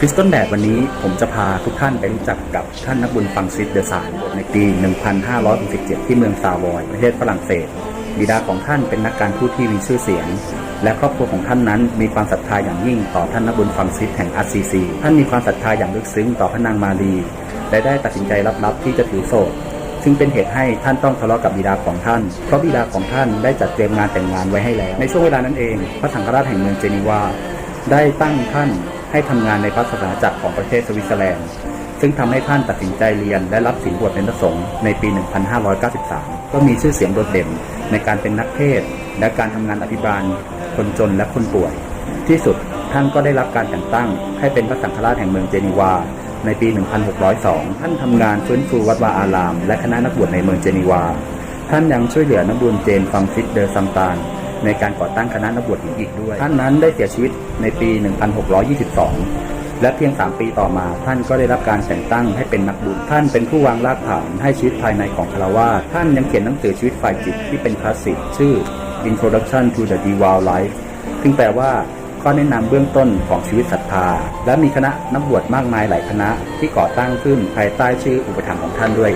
คริสตัลแดดวันนี้ผมจะพาทุกท่านไปรู้จักกับท่านนักบุญฟังซิสเดอร์สานในปี 1567 ที่เมืองซาวอย ประเทศฝรั่งเศส บิดาของท่านเป็นนักการทูตที่มีชื่อเสียง และครอบครัวของท่านนั้นมีความศรัทธาอย่างยิ่งต่อท่านนักบุญฟังซิสแห่งอาร์ซีซีท่านมีความศรัทธาอย่างลึกซึ้งต่อพระนางมารีและได้ตัดสินใจลับๆที่จะถือโสดซึ่งเป็นเหตุให้ท่านต้องทะเลาะกับบิดาของท่าน เพราะบิดาของท่านได้จัดเตรียมงานแต่งงานไว้ให้แล้ว ในช่วงเวลานั้นเอง พระสังฆราชแห่งเมืองเจนีวาได้ตั้งท่าน ให้ทำงานในพระศาสนาจักรของประเทศสวิตเซอร์แลนด์ ซึ่งทำให้ท่านตัดสินใจเรียนและรับศีลบวชเป็นพระสงฆ์ในปี 1593 ก็มีชื่อเสียงโดดเด่นในการเป็นนักเทศ และการทำงานอภิบาล คนจนและคนป่วย ที่สุดท่านก็ได้รับการแต่งตั้ง ให้เป็นพระสังฆราชแห่งเมืองเจนีวา ในปี 1602 ท่านทำงานฟื้นฟูวัดวาอาราม และคณะนักบวชในเมืองเจนีวา ท่านยังช่วยเหลือนักบุญเจนฟังฟิตเดอร์ซัมตาน ในการก่อตั้งคณะนักบวชหญิงอีกด้วย ท่านนั้นได้เสียชีวิตในปี 1622 และเพียง 3 ปีต่อมา ท่านก็ได้รับการแต่งตั้งให้เป็นนักบุญ ท่านเป็นผู้วางรากฐานให้ชีวิตภายในของคารวาท่านยังเขียนหนังสือชีวิตฝ่ายจิตที่เป็นคลาสสิกชื่อ Introduction to the Devout Life ซึ่งแปลว่าข้อแนะนำเบื้องต้นของชีวิตศรัทธา และมีคณะนักบวชมากมายหลายคณะที่ก่อตั้งขึ้นภายใต้ชื่ออุปถัมภ์ของท่านด้วย